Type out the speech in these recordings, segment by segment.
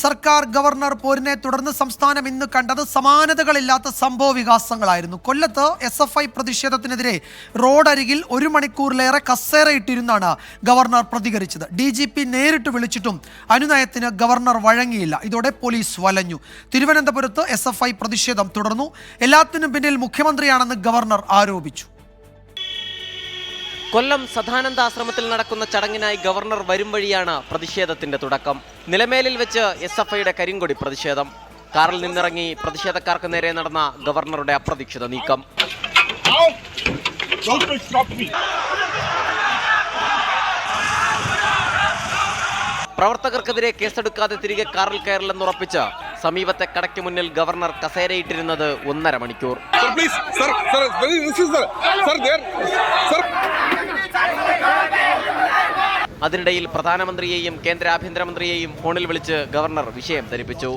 സർക്കാർ ഗവർണർ പോരിനെ തുടർന്ന് സംസ്ഥാനം ഇന്ന് കണ്ടത് സമാനതകളില്ലാത്ത സംഭവ വികാസങ്ങളായിരുന്നു. കൊല്ലത്ത് എസ് എഫ് ഐ പ്രതിഷേധത്തിനെതിരെ റോഡരികിൽ ഒരു മണിക്കൂറിലേറെ കസേരയിട്ടിരുന്നാണ് ഗവർണർ പ്രതികരിച്ചത്. ഡി ജി പി നേരിട്ട് വിളിച്ചിട്ടും അനുനയത്തിന് ഗവർണർ വഴങ്ങിയില്ല. ഇതോടെ പോലീസ് വലഞ്ഞു. തിരുവനന്തപുരത്ത് എസ് പ്രതിഷേധം തുടർന്നു. എല്ലാത്തിനും പിന്നിൽ മുഖ്യമന്ത്രിയാണെന്ന് ഗവർണർ ആരോപിച്ചു. കൊല്ലം സദാനന്ദ ആശ്രമത്തിൽ നടക്കുന്ന ചടങ്ങിനായി ഗവർണർ വരും വഴിയാണ് പ്രതിഷേധത്തിന്റെ തുടക്കം. നിലമേലിൽ വെച്ച് എസ് എഫ് ഐയുടെ കരിങ്കൊടി പ്രതിഷേധം. കാറിൽ നിന്നിറങ്ങി പ്രതിഷേധക്കാർക്ക് നേരെ നടന്ന ഗവർണറുടെ അപ്രതീക്ഷിത നീക്കം. പ്രവർത്തകർക്കെതിരെ കേസെടുക്കാതെ തിരികെ കാറിൽ കയറില്ലെന്ന് ഉറപ്പിച്ച് സമീപത്തെ കടയ്ക്ക് മുന്നിൽ ഗവർണർ കസേരയിട്ടിരുന്നത് ഒന്നര മണിക്കൂർ. അതിനിടയിൽ പ്രധാനമന്ത്രിയെയും കേന്ദ്ര ആഭ്യന്തരമന്ത്രിയെയും ഫോണിൽ വിളിച്ച് ഗവർണർ വിഷയം ധരിപ്പിച്ചു.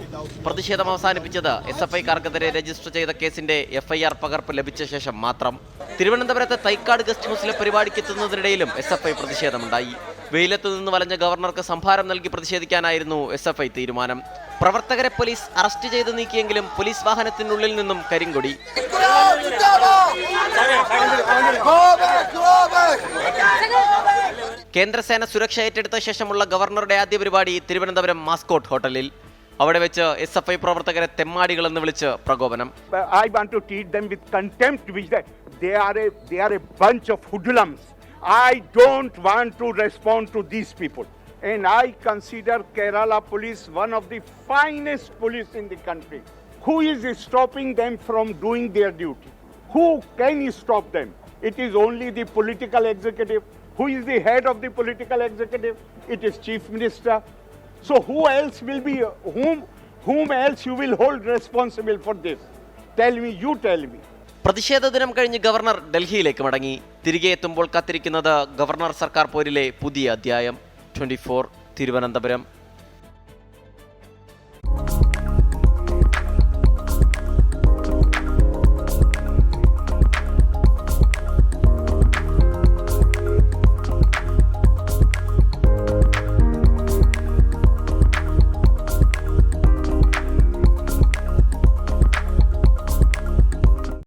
പ്രതിഷേധം അവസാനിപ്പിച്ചത് എസ് എഫ് ഐക്കാർക്കെതിരെ രജിസ്റ്റർ ചെയ്ത കേസിന്റെ എഫ്ഐആർ പകർപ്പ് ലഭിച്ച ശേഷം മാത്രം. തിരുവനന്തപുരത്തെ തൈക്കാട് ഗസ്റ്റ് ഹൗസിലെ പരിപാടിക്ക് എത്തുന്നതിനിടയിലും എസ് എഫ് ഐ പ്രതിഷേധമുണ്ടായി. വെയിലത്ത് നിന്ന് വലഞ്ഞ ഗവർണർക്ക് സംഭാരം നൽകി പ്രതിഷേധിക്കാനായിരുന്നു എസ് എഫ് ഐ തീരുമാനം. പ്രവർത്തകരെ പോലീസ് അറസ്റ്റ് ചെയ്ത് നീക്കിയെങ്കിലും പോലീസ് വാഹനത്തിനുള്ളിൽ നിന്നും കരിങ്കൊടി. കേന്ദ്രസേന സുരക്ഷ ഏറ്റെടുത്ത ശേഷമുള്ള ഗവർണറുടെ ആദ്യ പരിപാടി തിരുവനന്തപുരം മാസ്കോട്ട് ഹോട്ടലിൽ അവിടെ വെച്ച് എസ് എഫ് ഐ പ്രവർത്തകരെ തെമ്മാടികൾ എന്ന് വിളിച്ച് പ്രകോപനം to treat them with contempt, which they, they are a they are a bunch of hoodlums. I don't want to respond to these people, and I consider Kerala police one of the finest police in the country. Who is stopping them from doing their duty? Who can stop them? It is only the political executive. Who is the head of the political executive? It is chief minister. So who else will be whom whom else you will hold responsible for this? Tell me, you tell me. പ്രതിഷേധ ദിനം കഴിഞ്ഞ് governor ഡൽഹിയിലേക്ക് മടങ്ങി തിരികെ എത്തുമ്പോൾ കാത്തിരിക്കുന്നത് governor സർക്കാർ പോരിലെ പുതിയ അധ്യായം ട്വന്റി തിരുവനന്തപുരം